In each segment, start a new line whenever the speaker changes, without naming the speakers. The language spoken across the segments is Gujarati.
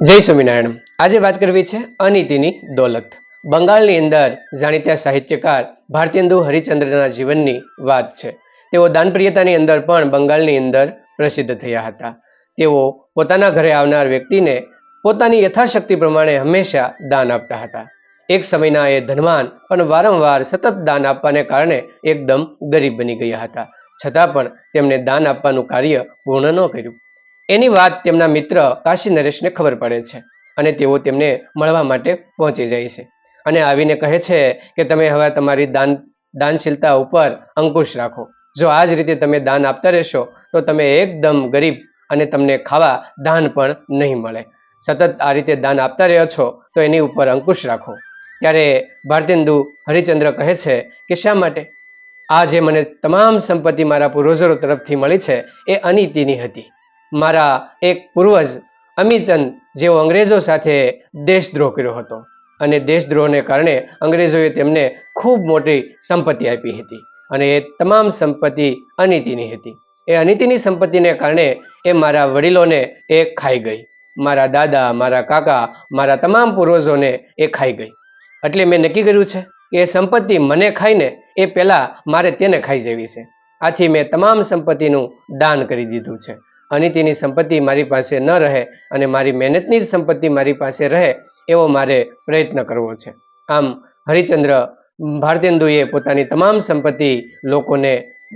જય સ્વામિનારાયણ. આજે વાત કરવી છે અનીતિની દોલત. બંગાળની અંદર જાણીતા સાહિત્યકાર ભારતેન્દુ હરિચંદ્રના જીવનની વાત છે. તેઓ દાનપ્રિયતાની અંદર પણ બંગાળની અંદર પ્રસિદ્ધ થયા હતા. તેઓ પોતાના ઘરે આવનાર વ્યક્તિને પોતાની યથાશક્તિ પ્રમાણે હંમેશા દાન આપતા હતા. એક સમયના એ ધનવાન પણ વારંવાર સતત દાન આપવાને કારણે એકદમ ગરીબ બની ગયા હતા. છતાં પણ તેમણે દાન આપવાનું કાર્ય પૂર્ણ ન કર્યું. એની વાત તેમના મિત્ર કાશી નરેશને ખબર પડે છે અને તેઓ તેમને મળવા માટે પહોંચી જાય છે. અને આવીને કહે છે કે તમે હવે તમારી દાન, દાનશીલતા ઉપર અંકુશ રાખો. જો આ જ રીતે તમે દાન આપતા રહેશો, તો તમે એકદમ ગરીબ અને તમને ખાવા દાન પણ નહીં મળે. સતત આ રીતે દાન આપતા રહ્યો છો, તો એની ઉપર અંકુશ રાખો. ત્યારે ભારતેન્દુ હરિચંદ્ર કહે છે કે શા માટે? આ જે મને તમામ સંપત્તિ મારા પૂર્વજો તરફથી મળી છે, એ અનીતિની હતી. મારા એક પૂર્વજ અમીચંદ જેઓ અંગ્રેજો સાથે દેશદ્રોહ કર્યો હતો. અને દેશદ્રોહને કારણે અંગ્રેજોએ તેમને ખૂબ મોટી સંપત્તિ આપી હતી અને એ તમામ સંપત્તિ અનીતિની હતી. એ અનીતિની સંપત્તિને કારણે એ મારા વડીલોને એ ખાઈ ગઈ. મારા દાદા, મારા કાકા, મારા તમામ પૂર્વજોને એ ખાઈ ગઈ. એટલે મેં નક્કી કર્યું છે કે એ સંપત્તિ મને ખાઈને એ પહેલાં મારે તેને ખાઈ જવી છે. આથી મેં તમામ સંપત્તિનું દાન કરી દીધું છે. અનીતિની સંપત્તિ મારી પાસે ન રહે અને મારી મહેનતની જ સંપત્તિ મારી પાસે રહે, એવો મારે પ્રયત્ન કરવો છે. આમ હરિચંદ્ર ભારતેન્દુએ પોતાની તમામ સંપત્તિ લોકોને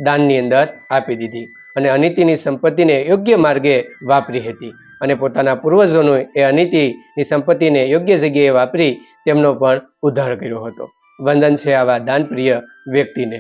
દાનની અંદર આપી દીધી અને અનીતિની સંપત્તિને યોગ્ય માર્ગે વાપરી હતી અને પોતાના પૂર્વજોનું એ અનીતિની સંપત્તિને યોગ્ય જગ્યાએ વાપરી તેમનો પણ ઉદ્ધાર કર્યો હતો. વંદન છે આવા દાનપ્રિય વ્યક્તિને.